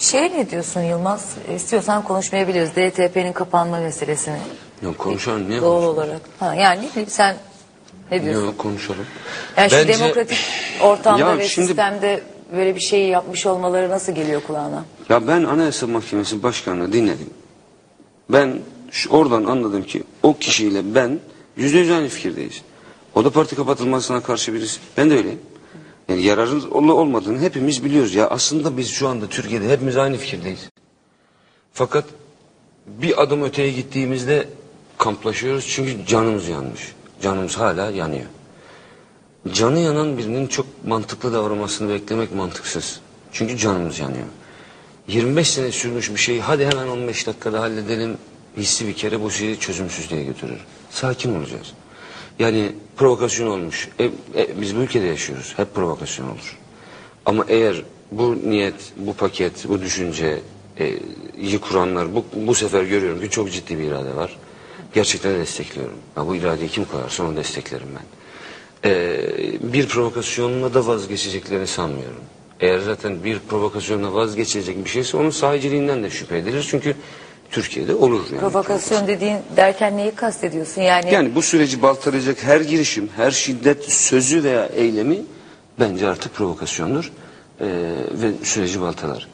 Şey ne diyorsun Yılmaz? İstiyorsan konuşmayabiliriz. DTP'nin kapanma meselesini. Yok konuşalım niye Doğal konuşalım? olarak. Ha, yani sen ne diyorsun? Yok konuşalım. Yani şu Bence- demokratik ortamda Ya ve şimdi- sistemde böyle bir şeyi yapmış olmaları nasıl geliyor kulağına? Ya ben Anayasa Mahkemesi Başkanı'nı dinledim. Ben şu, oradan anladım ki o kişiyle ben yüzde yüz aynı fikirdeyiz. O da parti kapatılmasına karşı birisi. Ben de öyleyim. Yani yararın ol- olmadığını hepimiz biliyoruz. Ya aslında biz şu anda Türkiye'de hepimiz aynı fikirdeyiz. Fakat bir adım öteye gittiğimizde kamplaşıyoruz çünkü canımız yanmış. Canımız hala yanıyor. Canı yanan birinin çok mantıklı davranmasını beklemek mantıksız. Çünkü canımız yanıyor. 25 sene sürmüş bir şeyi hadi hemen 15 dakikada halledelim hissi bir kere bu şeyi çözümsüzlüğe götürür. Sakin olacağız. Yani provokasyon olmuş. E, e, biz bu ülkede yaşıyoruz. Hep provokasyon olur. Ama eğer bu niyet, bu paket, bu düşünce e, kuranlar bu, bu sefer görüyorum ki çok ciddi bir irade var. Gerçekten destekliyorum. Ya bu iradeyi kim koyarsa onu desteklerim ben. E, bir provokasyonla da vazgeçeceklerini sanmıyorum. Eğer zaten bir provokasyonla vazgeçilecek bir şeyse onun sahiciliğinden de şüphe edilir. Çünkü Türkiye'de olur yani. Provokasyon dediğin derken neyi kastediyorsun? Yani, Yani bu süreci baltalayacak her girişim, her şiddet sözü veya eylemi bence artık provokasyondur. Ee, ve süreci baltalar.